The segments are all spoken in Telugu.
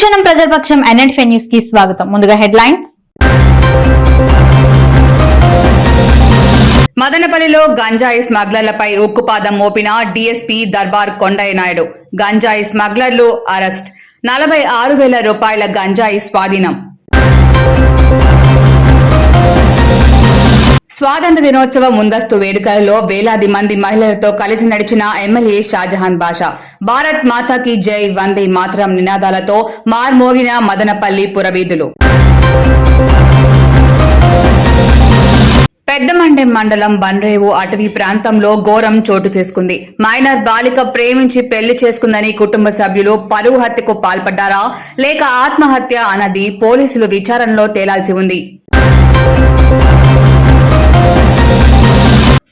తక్షణం ప్రజాపక్షం ఎన్ఎన్ఫే న్యూస్కి స్వాగతం. ముందుగా హెడ్లైన్స్. మదనపల్లిలో గంజాయి స్మగ్లర్లపై ఉక్కుపాదం మోపిన డీఎస్పీ దర్బార్ కొండయ్య నాయుడు. గంజాయి స్మగ్లర్లు అరెస్ట్. నలభై ఆరు వేల రూపాయల గంజాయి స్వాధీనం. స్వాతంత్ర దినోత్సవ ముందస్తు వేడుకలలో వేలాది మంది మహిళలతో కలిసి నడిచిన ఎమ్మెల్యే షాజహాన్ బాషా. భారత్ మాతాకి జై వందే మాతరం నినాదాలతో మార్మోగిన మదనపల్లి పురవీధులు. పెద్దమండెం మండలం బన్రేవు అటవీ ప్రాంతంలో ఘోరం చోటు చేసుకుంది. మైనర్ బాలిక ప్రేమించి పెళ్ళి చేసుకుందని కుటుంబ సభ్యులు పరువు హత్యకు పాల్పడ్డారా? లేక ఆత్మహత్య అన్నది పోలీసులు విచారణలో తేలాల్సి ఉంది.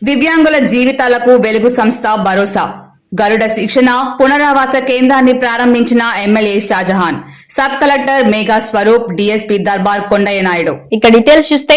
దివ్యాంగుల జీవితాలకు వెలుగు సంస్థ భరోసా. గరుడ శిక్షణ పునరావాస కేంద్రాన్ని ప్రారంభించిన MLA Shahjahan sub collector Megha Swaroop DSP Darbar Kondaiah Naidu. ఇక డీటెయిల్స్ చూస్తే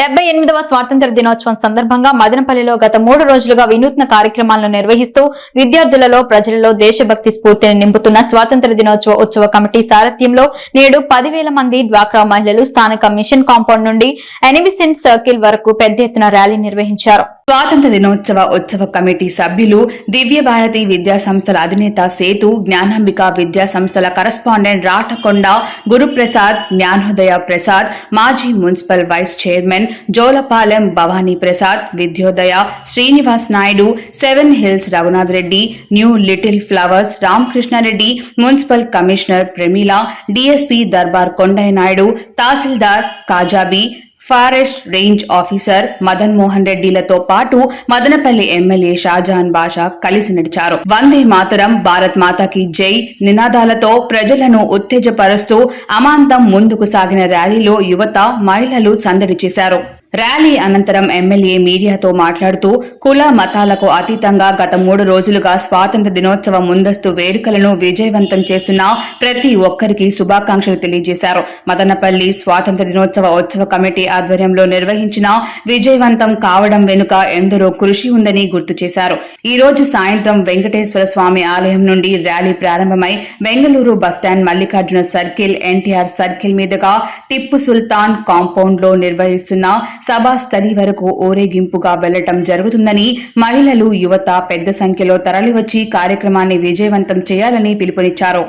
డెబ్బై ఎనిమిదవ స్వాతంత్ర దినోత్సవం సందర్భంగా మదనపల్లిలో గత మూడు రోజులుగా వినూత్న కార్యక్రమాలను నిర్వహిస్తూ విద్యార్థులలో ప్రజలలో దేశభక్తి స్ఫూర్తిని నింపుతున్న స్వాతంత్ర దినోత్సవ ఉత్సవ కమిటీ సారథ్యంలో నేడు పదివేల మంది డ్వాక్రా మహిళలు స్థానిక మిషన్ కాంపౌండ్ నుండి ఎనిమిసెంట్ సర్కిల్ వరకు పెద్ద ఎత్తున ర్యాలీ నిర్వహించారు. స్వాతంత్ర దినోత్సవ ఉత్సవ కమిటీ సభ్యులు దివ్య భారతి విద్యా సంస్థల అధినేత సేతు జ్ఞానాంబిక విద్యా సంస్థల కరస్పాండెంట్ రాటకొండ గురుప్రసాద్ జ్ఞానోదయ ప్రసాద్ మాజీ municipal vice chairman Jolapalem Bhavani Prasad Vidyodaya Srinivas Naidu seven hills Raghunath Reddy new little flowers Ramakrishnareddy municipal commissioner Pramila DSP Darbar Kondaiah Naidu tahsildar Kajabi forest range officer Madan Mohan రెడ్డిలతో పాటు మదనపల్లి ఎమ్మెల్యే షాజహాన్ బాషా కలిసి నడిచారు. వందే మాతరం భారత్ మాతాకి జై నినాదాలతో ప్రజలను ఉత్తేజపరుస్తూ అమాంతం ముందుకు సాగిన ర్యాలీలో యువత మహిళలు సందడి చేశారు. ర్యాలీ అనంతరం ఎమ్మెల్యే మీడియాతో మాట్లాడుతూ కుల మతాలకు అతీతంగా గత మూడు రోజులుగా స్వాతంత్ర దినోత్సవ ముందస్తు వేడుకలను విజయవంతం చేస్తున్న ప్రతి ఒక్కరికి శుభాకాంక్షలు తెలియజేశారు. మదనపల్లి స్వాతంత్ర దినోత్సవ ఉత్సవ కమిటీ ఆధ్వర్యంలో నిర్వహించిన విజయవంతం కావడం వెనుక ఎందరో కృషి ఉందని గుర్తు చేశారు. ఈ రోజు సాయంత్రం వెంకటేశ్వర స్వామి ఆలయం నుండి ర్యాలీ ప్రారంభమై Bengaluru bus stand Mallikarjuna circle NTR circle మీదుగా టిప్పు సుల్తాన్ కాంపౌండ్లో నిర్వహిస్తున్న సభాస్థలి వరకు ఊరేగింపుగా వెళ్ళటం జరుగుతుందని మహిళలు యువత పెద్ద సంఖ్యలో తరలివచ్చి కార్యక్రమాన్ని విజయవంతం చేయాలని పిలుపునిచ్చారు.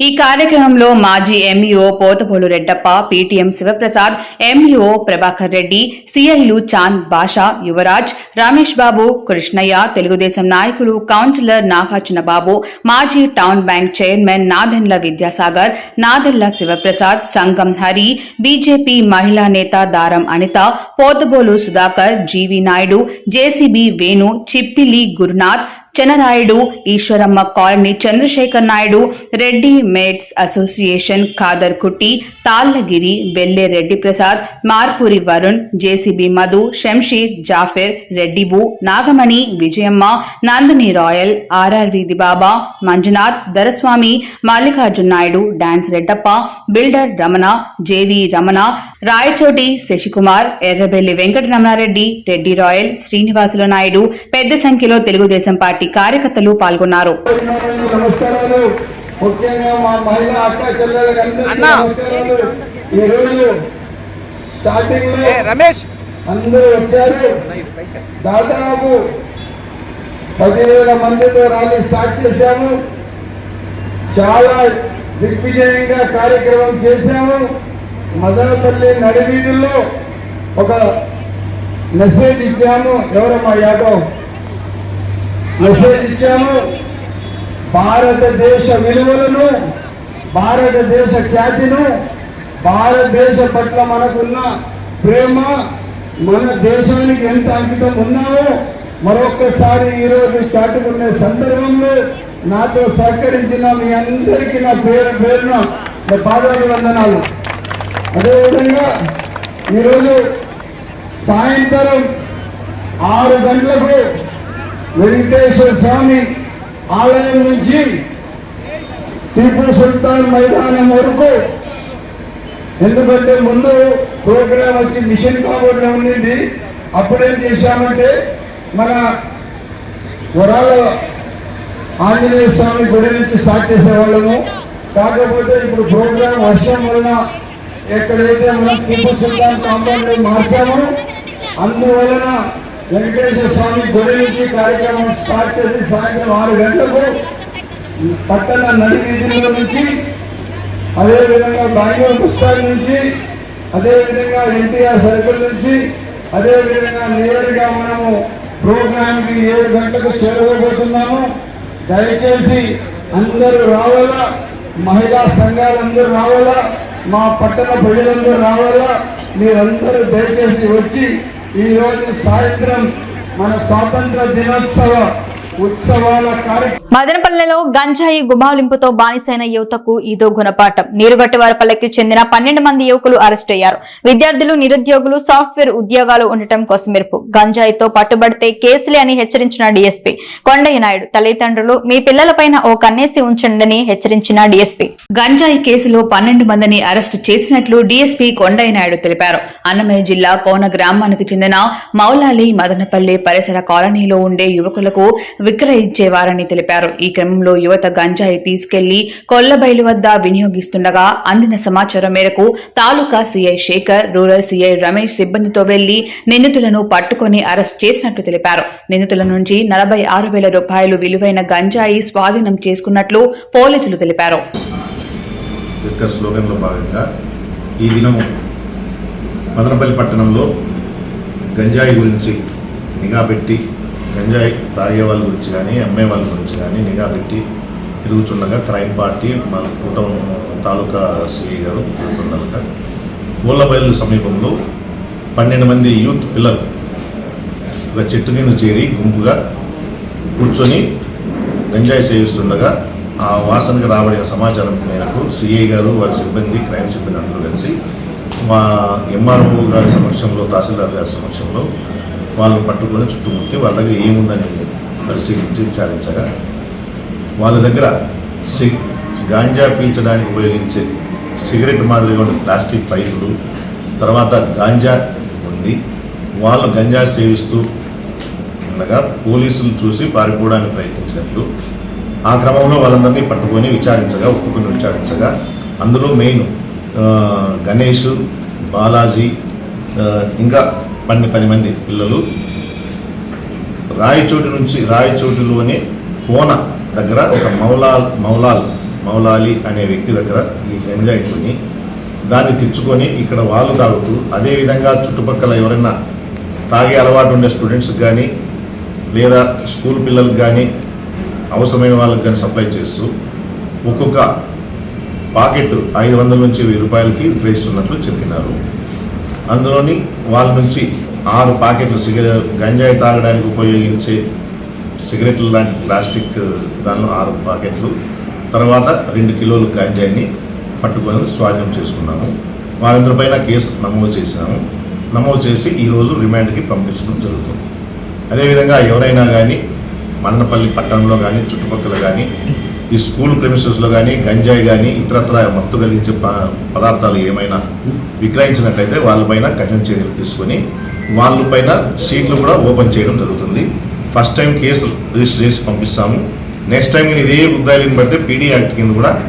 ఈ కార్యక్రమంలో మాజీ MEO Pothapolu Reddappa PTM Sivaprasad MEO Prabhakar Reddy సిఐలు Chand Basha Yuvaraj Ramesh Babu Krishnaiah Telugu Desam నాయకులు కౌన్సిలర్ నాగార్జున బాబు మాజీ town bank chairman Nadendla Vidyasagar Nadendla Sivaprasad Sangam Hari BJP మహిళా నేత Daram Anitha Pothabolu Sudhakar GV Naidu JCB Venu Chippili Gurunath Chenarayudu Eswaramma colony Chandrasekhar Naidu Reddy mates association Khadar Kutti Thallagiri Belle Reddy Prasad Marpuri Varun JCB Madhu Shamsheer Jafar రెడ్డిబు Nagamani Vijayamma Nandini royal RR వీధి Baba Manjunath Daraswamy Mallikarjuna Naidu dance Reddappa builder Ramana JV Ramana Rayachoti Sasikumar Errabelli Venkata Ramana Reddy Reddy royal Srinivasulu Naidu పెద్ద సంఖ్యలో తెలుగుదేశం పార్టీ కార్యకర్తలు పాల్గొన్నారు. నమస్కారాలు. ముఖ్యంగా మా మహిళా అక్క చెల్లెలకు అందరికీ నమస్కారాలు. ఈ రోజు స్టార్టింగ్లో రమేష్. అందరూ వచ్చారు. దాదాపు పదివేల మందితో ర్యాలీ స్టార్ట్ చేశాము. చాలా దిగ్విజయంగా కార్యక్రమం చేశాము. మదనపల్లి నడివీధుల్లో ఒక మెసేజ్ ఇచ్చాము. ఎవరమ్మా యాదవ్ మెసేజ్ ఇచ్చాము. భారతదేశ విలువలను భారతదేశ ఖ్యాతిను భారతదేశ పట్ల మనకున్న ప్రేమ మన దేశానికి ఎంత అంకితం ఉన్నామో మరొక్కసారి ఈరోజు చాటుకునే సందర్భంలో నాతో సహకరించిన మీ అందరికీ నా పేరు పేరున పాదాలు వందనాలు అదేవిధంగా ఈరోజు సాయంత్రం ఆరు గంటలకు వెంకటేశ్వర స్వామి ఆలయం నుంచి టిప్పు సుల్తాన్ మైదానం వరకు ఎందుకంటే ముందు ప్రోగ్రాం వచ్చి మిషన్ కాబట్టి ఉండింది. అప్పుడేం చేశామంటే మన వరాల ఆంజనేయ స్వామి గుడి నుంచి స్టార్ట్ చేసేవాళ్ళము. కాకపోతే ఇప్పుడు ప్రోగ్రామ్ వర్షం వలన ఎక్కడైతే మనం టిప్పు సుల్తాన్ కాంపౌండ్ మార్చామో అందువలన వెంకటేశ్వర స్వామి గుడి నుంచి కార్యక్రమం స్టార్ట్ చేసి సాయంత్రం ఆరు గంటలకు పట్టణ నడి వీధుల నుంచి అదేవిధంగా బెంగళూరు బస్ స్టాండ్ నుంచి అదేవిధంగా ఎన్టీఆర్ సర్కిల్ నుంచి అదేవిధంగా నేరుగా మనము ప్రోగ్రాంకి ఏడు గంటలకు చేరుకోబోతున్నాము. దయచేసి అందరూ రావాలా? మహిళా సంఘాలందరూ రావాలా? మా పట్టణ ప్రజలందరూ రావాలా? మీరందరూ దయచేసి వచ్చి ఈరోజు సాయంత్రం మన స్వాతంత్ర దినోత్సవ మదనపల్లెలో గంజాయి గుమాలింపుతో బానిసైన యువతకు ఇదో గుణపాఠం. నీరుగట్టువారపల్లెకి చెందిన పన్నెండు మంది యువకులు అరెస్ట్ అయ్యారు. విద్యార్థులు నిరుద్యోగులు సాఫ్ట్వేర్ ఉద్యోగాలు ఉండటం కొసమెరుపు గంజాయితో పట్టుబడితే కేసులే అని హెచ్చరించిన డీఎస్పీ. కొండయ్య నాయుడు తల్లిదండ్రులు మీ పిల్లలపైన ఓ కన్నేసి ఉంచండి హెచ్చరించిన డీఎస్పీ. గంజాయి కేసులో పన్నెండు మందిని అరెస్టు చేసినట్లు డీఎస్పీ కొండయ్య నాయుడు తెలిపారు. అన్నమయ్య జిల్లా కోన గ్రామానికి చెందిన మౌలాలి మదనపల్లి పరిసర కాలనీలో ఉండే యువకులకు విక్రయించేవారని తెలిపారు. ఈ క్రమంలో యువత గంజాయి తీసుకెళ్ళి కొల్లబైలు వద్ద వినియోగిస్తుండగా అందిన సమాచారం మేరకు taluka CI Sekhar rural CI Ramesh సిబ్బందితో వెళ్ళి నిందితులను పట్టుకుని అరెస్ట్ చేసినట్లు తెలిపారు. నిందితుల నుంచి నలభై ఆరు వేల రూపాయలు విలువైన గంజాయి స్వాధీనం చేసుకున్నట్లు పోలీసులు తెలిపారు. ఈ దినము మదనపల్లి పట్టణంలో గంజాయి గురించి నిఘా పెట్టి గంజాయి తాగే వాళ్ళ గురించి కానీ అమ్మే వాళ్ళ గురించి కానీ నిఘా పెట్టి తిరుగుతుండగా క్రైమ్ పార్టీ మన కూటమి తాలూకా సిఐ గారు తిరుగుతుండగా పూలబయలు సమీపంలో పన్నెండు మంది యూత్ పిల్లలు ఒక చెట్టు కింద చేరి గుంపుగా కూర్చొని గంజాయి సేవిస్తుండగా ఆ వాసనకు రాబడిన సమాచారం మేరకు సిఐ గారు వారి సిబ్బంది క్రైమ్ సిబ్బంది అందరూ కలిసి మా ఎంఆర్ఓ గారి సమక్షంలో తహసీల్దార్ గారి సమక్షంలో వాళ్ళని పట్టుకొని చుట్టుముట్టి వాళ్ళ దగ్గర ఏముందని పరిశీలించి విచారించగా వాళ్ళ దగ్గర సి గాంజా పీల్చడానికి ఉపయోగించే సిగరెట్ మాదిరిగా ఉన్న ప్లాస్టిక్ పైపులు తర్వాత గాంజా ఉంది. వాళ్ళు గంజా సేవిస్తూ ఉండగా పోలీసులు చూసి పారిపోవడానికి ప్రయత్నించినట్లు ఆ క్రమంలో వాళ్ళందరినీ పట్టుకొని విచారించగా ఒప్పుకొని విచారించగా అందులో మెయిన్ గణేష్ బాలాజీ ఇంకా పన్నె పది మంది పిల్లలు. రాయచోటు నుంచి రాయచోటిలోనే కోన దగ్గర ఒక మౌలాల్ మౌలాల్ మౌలాలి అనే వ్యక్తి దగ్గర ఈ గంజాయి కొని దాన్ని తెచ్చుకొని ఇక్కడ వాళ్ళు తాగుతూ అదేవిధంగా చుట్టుపక్కల ఎవరైనా తాగే అలవాటు ఉండే స్టూడెంట్స్కి కానీ లేదా స్కూల్ పిల్లలకు కానీ అవసరమైన వాళ్ళకి కానీ సప్లై చేస్తూ ఒక్కొక్క పాకెట్ ఐదు వందల నుంచి వెయ్యి రూపాయలకి విక్రయిస్తున్నట్లు చెప్పినారు. అందులోని వాళ్ళ నుంచి ఆరు ప్యాకెట్లు సిగరెట్ గంజాయి తాగడానికి ఉపయోగించే సిగరెట్లు లాంటి ప్లాస్టిక్ దానిలో ఆరు ప్యాకెట్లు. తర్వాత రెండు కిలోలు గంజాయిని పట్టుకొని స్వాధీనం చేసుకున్నాము. వారందరిపైన కేసు నమోదు చేసినాము నమోదు చేసి ఈరోజు రిమాండ్కి పంపించడం జరుగుతుంది. అదేవిధంగా ఎవరైనా కానీ మన్నపల్లి పట్టణంలో కానీ చుట్టుపక్కల కానీ ఈ స్కూల్ ప్రెమిసెస్లో కానీ గంజాయి కానీ ఇతరత్ర మత్తు కలిగించే ప- పదార్థాలు ఏమైనా విక్రయించినట్లయితే వాళ్ళపైన కఠిన చర్యలు తీసుకొని వాళ్ళపైన సీట్లు కూడా ఓపెన్ చేయడం జరుగుతుంది. ఫస్ట్ టైం కేసు రిజిస్టర్ చేసి పంపిస్తాము. నెక్స్ట్ టైం నేను ఇదే ముద్దాయిని పడితే పీడీ యాక్ట్ కింద కూడా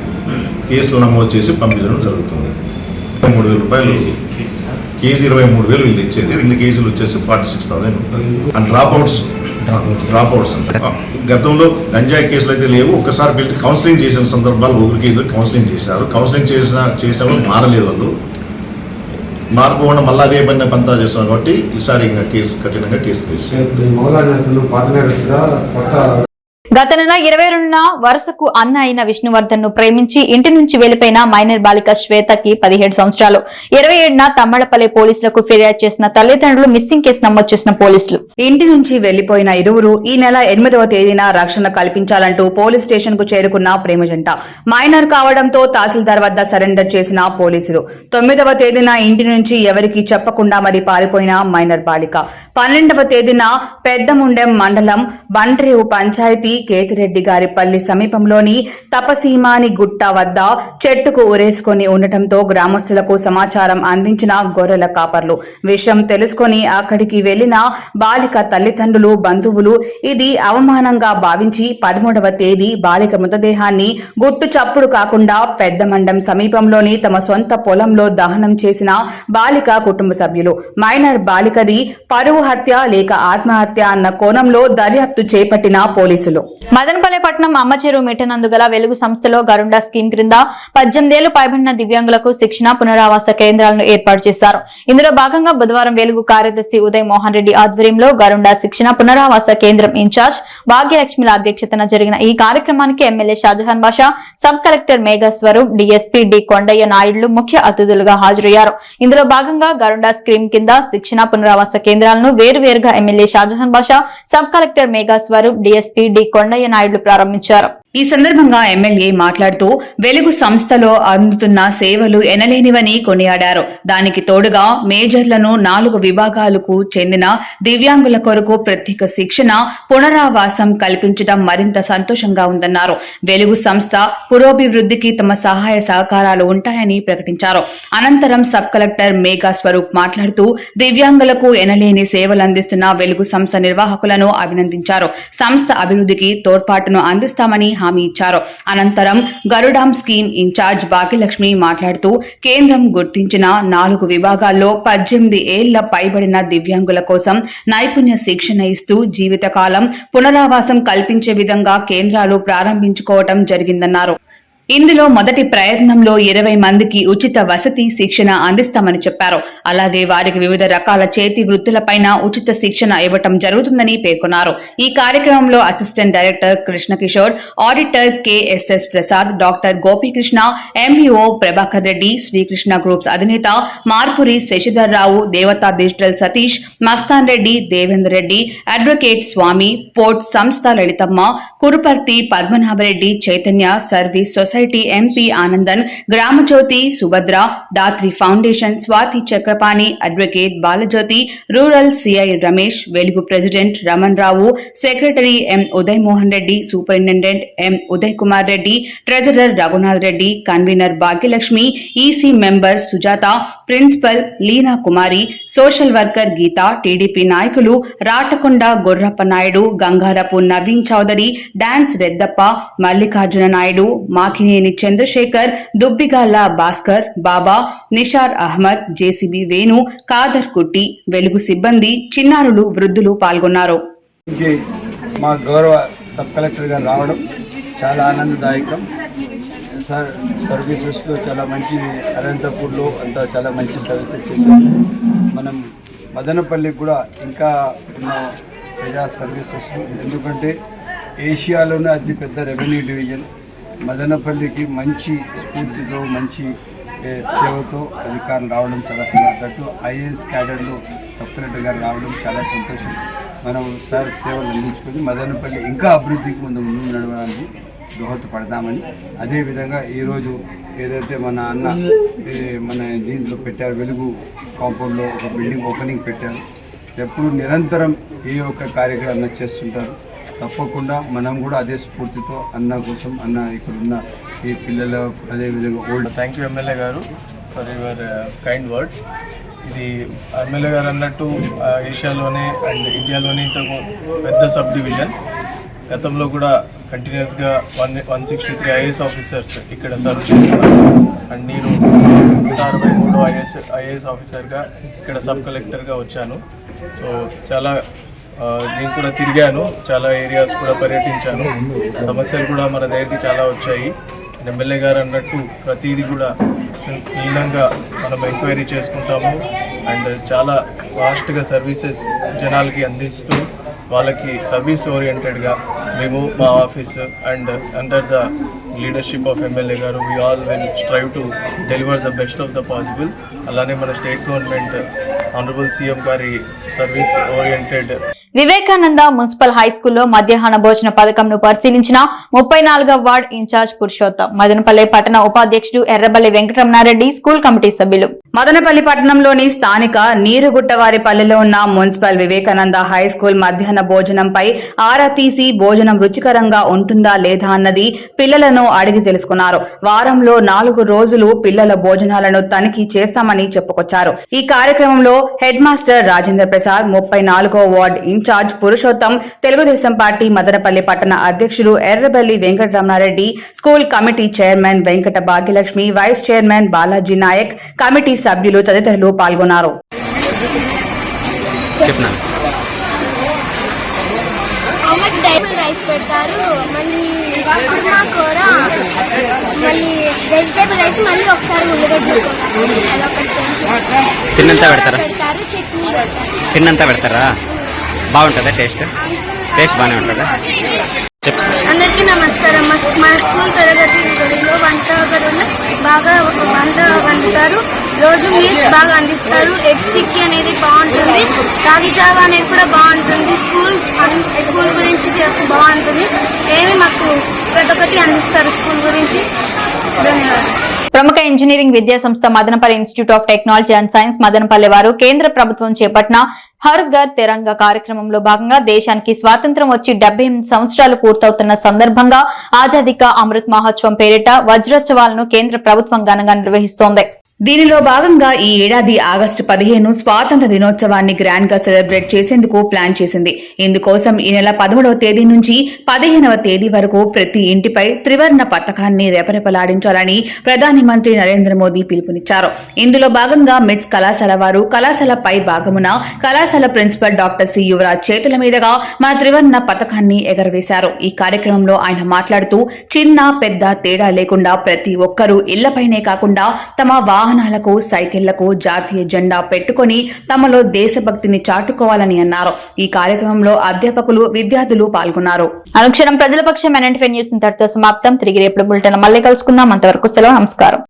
కేసులు నమోదు చేసి పంపించడం జరుగుతుంది. మూడు వేల రూపాయలు. కేజీ ఇరవై మూడు వేలు వీళ్ళు ఇచ్చేది రెండు కేజీలు వచ్చేసి forty six thousand and dropouts dropouts గతంలో గంజాయి కేసులు అయితే లేవు. ఒకసారి పిలిచి కౌన్సిలింగ్ చేసిన సందర్భాలు ఒకరికి ఇద్దరు కౌన్సిలింగ్ చేశారు. కౌన్సిలింగ్ చేసిన చేసినప్పుడు మారలేదు వాళ్ళు. మారిపోవడం మళ్ళీ అదే పని పంతా చేస్తున్నారు కాబట్టి ఈసారి ఇంకా కేసు కఠినంగా కేసు గత నెల ఇరవై రెండున వరుసకు అన్న అయిన విష్ణువర్ధన్ను ప్రేమించి ఇంటి నుంచి వెళ్ళిపోయిన మైనర్ బాలిక శ్వేతకి పదిహేడు సంవత్సరాలు. ఇరవై ఏడున తమ్మళ్ళపల్లి పోలీసులకు ఫిర్యాదు చేసిన తల్లిదండ్రులు మిస్సింగ్ కేసు నమోదు చేసిన పోలీసులు. ఇంటి నుంచి వెళ్ళిపోయిన ఇరువురు ఈ నెల ఎనిమిదవ తేదీన రక్షణ కల్పించాలంటూ పోలీస్ స్టేషన్కు చేరుకున్న ప్రేమ జంట. మైనర్ కావడంతో తహసీల్దార్ వద్ద సరెండర్ చేసిన పోలీసులు. తొమ్మిదవ తేదీన ఇంటి నుంచి ఎవరికీ చెప్పకుండా మరి పారిపోయిన మైనర్ బాలిక. పన్నెండవ తేదీన పెద్దముండెం మండలం బండ్రేవు పంచాయతీ కేతిరెడ్డి గారి పల్లి సమీపంలోని తపసీమాని గుట్ట వద్ద చెట్టుకు ఉరేసుకొని ఉండటంతో గ్రామస్తులకు సమాచారం అందించిన గొర్రెల కాపర్లు. విషయం తెలుసుకొని అక్కడికి వెళ్ళిన బాలిక తల్లిదండ్రులు బంధువులు ఇది అవమానంగా భావించి పదమూడవ తేదీ బాలిక మృతదేహాన్ని గుట్టు చప్పుడు కాకుండా పెద్దమండం సమీపంలోని తమ సొంత పొలంలో దహనం చేసిన బాలిక కుటుంబ సభ్యులు. మైనర్ బాలికది పరువు హత్య లేక ఆత్మహత్య అన్న కోణంలో దర్యాప్తు చేపట్టిన పోలీసులు. మదనపల్లె పట్టణం అమ్మచెరువు మిట్టనందు గల వెలుగు సంస్థలో గరుండా స్కీమ్ క్రింద పద్దెనిమిదేళ్ళు పైబడిన దివ్యాంగులకు శిక్షణ పునరావాస కేంద్రాలను ఏర్పాటు చేశారు. ఇందులో భాగంగా బుధవారం వెలుగు కార్యదర్శి ఉదయ్ మోహన్ రెడ్డి ఆధ్వర్యంలో గరుండా శిక్షణ పునరావాస కేంద్రం ఇన్ఛార్జ్ భాగ్యలక్ష్మిల అధ్యక్షతన జరిగిన ఈ కార్యక్రమానికి MLA Shahjahan Basha sub collector Megha Swaroop DSP D Kondaiah నాయుడులు ముఖ్య అతిథులుగా హాజరయ్యారు. ఇందులో భాగంగా గరుండా స్కీమ్ కింద శిక్షణ పునరావాస కేంద్రాలను వేరువేరుగా MLA Shahjahan Basha sub collector Megha Swaroop DSP D Kondaiah నాయుడులు ప్రారంభించారు ఈ సందర్భంగా ఎమ్మెల్యే మాట్లాడుతూ వెలుగు సంస్థలో అందుతున్న సేవలు ఎనలేనివని కొనియాడారు. దానికి తోడుగా మేజర్లను నాలుగు విభాగాలకు చెందిన దివ్యాంగుల కొరకు ప్రత్యేక శిక్షణ పునరావాసం కల్పించడం మరింత సంతోషంగా ఉందన్నారు. వెలుగు సంస్థ పురోభివృద్ధికి తమ సహాయ సహకారాలు ఉంటాయని ప్రకటించారు. అనంతరం సబ్ కలెక్టర్ మేఘా స్వరూప్ మాట్లాడుతూ దివ్యాంగులకు ఎనలేని సేవలు అందిస్తున్న వెలుగు సంస్థ నిర్వాహకులను అభినందించారు. సంస్థ అభివృద్ధికి తోడ్పాటును అందిస్తామని హామీ ఇచ్చారు. అనంతరం గరుడాం స్కీమ్ ఇన్ఛార్జ్ భాగ్యలక్ష్మి మాట్లాడుతూ కేంద్రం గుర్తించిన నాలుగు విభాగాల్లో పద్దెనిమిది ఏళ్ళ పైబడిన దివ్యాంగుల కోసం నైపుణ్య శిక్షణ ఇస్తూ జీవితకాలం పునరావాసం కల్పించే విధంగా కేంద్రాలు ప్రారంభించుకోవటం జరిగిందన్నారు. ఇందులో మొదటి ప్రయత్నంలో ఇరవై మందికి ఉచిత వసతి శిక్షణ అందిస్తామని చెప్పారు. అలాగే వారికి వివిధ రకాల చేతి వృత్తులపైన ఉచిత శిక్షణ ఇవ్వటం జరుగుతుందని పేర్కొన్నారు. ఈ కార్యక్రమంలో assistant director Krishna Kishore auditor KSS Prasad doctor Gopikrishna MEO Prabhakar Reddy Srikrishna groups అధినేత Marpuri Sasidhar Rao Devatha digital Satish Mastan Reddy Devender Reddy advocate Swamy port సంస్థ Lalithamma Kuruparthi Padmanabhareddy Chaitanya service society society MP Anandan Gramajyothi Subhadra Dhatri foundation Swathi Chakrapani advocate Balajyothi rural CI Ramesh Velugu president Raman Rao secretary M Uday Mohan Reddy superintendent M Uday Kumar Reddy treasurer Raghunath Reddy convener Bhagyalakshmi EC member Sujatha principal Leena Kumari social worker Geetha TDP నాయకులు రాటకొండ గొర్రప్ప నాయుడు గంగారపు నవీన్ చౌదరి డాన్స్ రెద్దప్ప మల్లికార్జున నాయుడు మాకినేని చంద్రశేఖర్ దుబ్బిగాల్ల భాస్కర్ బాబా నిషార్ అహ్మద్ జేసీబీ వేణు కాదర్ కుట్టి వెలుగు సిబ్బంది చిన్నారులు వృద్ధులు పాల్గొన్నారు. మా గౌరవ సబ్ కలెక్టర్ గారు రావడం చాలా ఆనందదాయకం. సార్ సర్వీసెస్లో చాలా మంచి అనంతపూర్లో అంతా చాలా మంచి సర్వీసెస్ చేశారు. మనం మదనపల్లికి కూడా ఇంకా ఉన్న ప్రజా సర్వీసెస్ ఎందుకంటే ఏషియాలోనే అతిపెద్ద రెవెన్యూ డివిజన్. మదనపల్లికి మంచి స్ఫూర్తితో మంచి సేవతో అధికారులు రావడం చాలా సంతోషం ఐఏఎస్ క్యాడర్లో సబ్ కలెక్టర్ గారు రావడం చాలా సంతోషం. మనం సార్ సేవలు అందించుకొని మదనపల్లి ఇంకా అభివృద్ధికి ముందు ముందు నడవడానికి దోహదపడదామని. అదేవిధంగా ఈరోజు ఏదైతే మన అన్న మన దీంట్లో పెట్టారు వెలుగు కాంపౌండ్లో ఒక బిల్డింగ్ ఓపెనింగ్ పెట్టారు. ఎప్పుడు నిరంతరం ఏ ఒక్క కార్యక్రమం చేస్తుంటారు. తప్పకుండా మనం కూడా అదే స్ఫూర్తితో అన్న కోసం అన్న ఇక్కడ ఉన్న ఈ పిల్లల అదేవిధంగా ఓల్డ్ థ్యాంక్ యూ ఎమ్మెల్యే గారు ఫర్ యువర్ కైండ్ వర్డ్స్ ఇది ఎమ్మెల్యే గారు అన్నట్టు ఏషియాలోనే అండ్ ఇండియాలోనే ఇంత పెద్ద సబ్ డివిజన్ గతంలో కూడా కంటిన్యూస్గా one one sixty three IAS officers ఇక్కడ సర్వ్ చేస్తున్నారు. అండ్ నేను నూట అరవై మూడు ఐఏఎస్ ఐఏఎస్ ఆఫీసర్గా ఇక్కడ సబ్ కలెక్టర్గా వచ్చాను. సో చాలా నేను కూడా తిరిగాను. చాలా ఏరియాస్ కూడా పర్యటించాను. సమస్యలు కూడా మన దగ్గరికి చాలా వచ్చాయి. ఎమ్మెల్యే గారు అన్నట్టు ప్రతిదీ కూడా క్లీనంగా మనం ఎంక్వైరీ చేసుకుంటాము. అండ్ చాలా ఫాస్ట్గా సర్వీసెస్ జనాలకి అందిస్తూ వాళ్ళకి సర్వీస్ ఓరియంటెడ్గా మేము మా office and under the leadership of MLA గారు we all will strive to deliver the best of the possible అలానే మన స్టేట్ గవర్నమెంట్ ఆనరబుల్ సీఎం గారి service oriented Vivekananda municipal high స్కూల్లో మధ్యాహ్న భోజన పథకంను పరిశీలించిన ముప్పై నాలుగవ వార్డ్ ఇన్ఛార్జ్ పురుషోత్తం. మదనపల్లి పట్టణ ఉపాధ్యక్షుడు ఎర్రబల్లి వెంకటరమణారెడ్డి స్కూల్ కమిటీ సభ్యులు. మదనపల్లి పట్టణంలోని స్థానిక నీరుగుట్టవారిపల్లెలో ఉన్న మున్సిపల్ వివేకానంద హై స్కూల్ మధ్యాహ్న భోజనంపై ఆరా తీసి భోజనం రుచికరంగా ఉంటుందా లేదా అన్నది పిల్లలను అడిగి తెలుసుకున్నారు. వారంలో నాలుగు రోజులు పిల్లల భోజనాలను తనిఖీ చేస్తామని చెప్పుకొచ్చారు. ఈ కార్యక్రమంలో హెడ్ మాస్టర్ రాజేంద్ర ప్రసాద్ ముప్పై నాలుగో ward incharge Purushottam Telugu Desam party Madanapalle పట్టణ అధ్యక్షుడు Errabelli Venkataramanareddy school committee chairman Venkata Bhagyalakshmi vice chairman Balaji Naik committee సభ్యులు తదితరులు పాల్గొన్నారు అమ్మకి డైరీ రైస్ పెడతారు మళ్ళీ కుర్మా కూర మళ్ళీ వెజిటేబుల్ రైస్ మళ్ళీ ఒకసారి ఉల్లిగడ్డ కూర. అదొకటి తెలుసు. తిన్నంత పెడతారా పెడతారు చట్నీ పెడతారు తిన్నంత పెడతారా బాగుంటుందా టేస్ట్? టేస్ట్ బాగానే ఉంటుందా? అందరికీ నమస్కారం. మా మన స్కూల్ తరగతి గదిలో వంట గదిలో బాగా వంట వండుతారు. రోజు మీల్స్ బాగా అందిస్తారు. ఎగ్ చిక్కీ అనేది బాగుంటుంది. రాగి జావా అనేది కూడా బాగుంటుంది. స్కూల్ అన్- స్కూల్ గురించి బాగుంటుంది. ఏమి మాకు ప్రతి ఒక్కటి అందిస్తారు స్కూల్ గురించి. ధన్యవాదాలు. ప్రముఖ ఇంజనీరింగ్ విద్యా సంస్థ Madanapalle institute of technology and science Madanapalle వారు కేంద్ర ప్రభుత్వం చేపట్టిన హర్ ఘర్ తెరంగ కార్యక్రమంలో భాగంగా దేశానికి స్వాతంత్రం వచ్చి డెబ్బై ఎనిమిది సంవత్సరాలు పూర్తవుతున్న సందర్భంగా ఆజాదీ కా అమృత్ మహోత్సవం పేరిట వజ్రోత్సవాలను కేంద్ర ప్రభుత్వం ఘనంగా నిర్వహిస్తోంది. దీనిలో భాగంగా ఈ ఏడాది ఆగస్టు పదిహేను స్వాతంత్ర దినోత్సవాన్ని గ్రాండ్గా సెలబ్రేట్ చేసేందుకు ప్లాన్ చేసింది. ఇందుకోసం ఈ నెల పదమూడవ తేదీ నుంచి పదిహేనవ తేదీ వరకు ప్రతి ఇంటిపై త్రివర్ణ పతకాన్ని రెపరెపలాడించాలని ప్రధాని మంత్రి నరేంద్ర మోదీ పిలుపునిచ్చారు. ఇందులో భాగంగా మిట్స్ కళాశాల వారు కళాశాల పై భాగమున కళాశాల ప్రిన్సిపల్ డాక్టర్ సి యువరాజ్ చేతుల మీదుగా మన త్రివర్ణ పతకాన్ని ఎగరవేశారు. ఈ కార్యక్రమంలో ఆయన మాట్లాడుతూ చిన్న పెద్ద తేడా లేకుండా ప్రతి ఒక్కరూ ఇళ్ళపైనే కాకుండా తమ వాహనాలకు సైకిళ్ళకు జాతీయ జెండా పెట్టుకొని తమలో దేశభక్తిని చాటుకోవాలని అన్నారు. ఈ కార్యక్రమంలో అధ్యాపకులు విద్యార్థులు పాల్గొన్నారు. అనుక్షణం ప్రజల పక్షం ఎన్ఎంటీ న్యూస్ ఇంతటితో సమాప్తం. తిరిగి రేపు బులెటిన్ మళ్ళీ కలుసుకుందాం. అంతవరకు సెలవు నమస్కారం.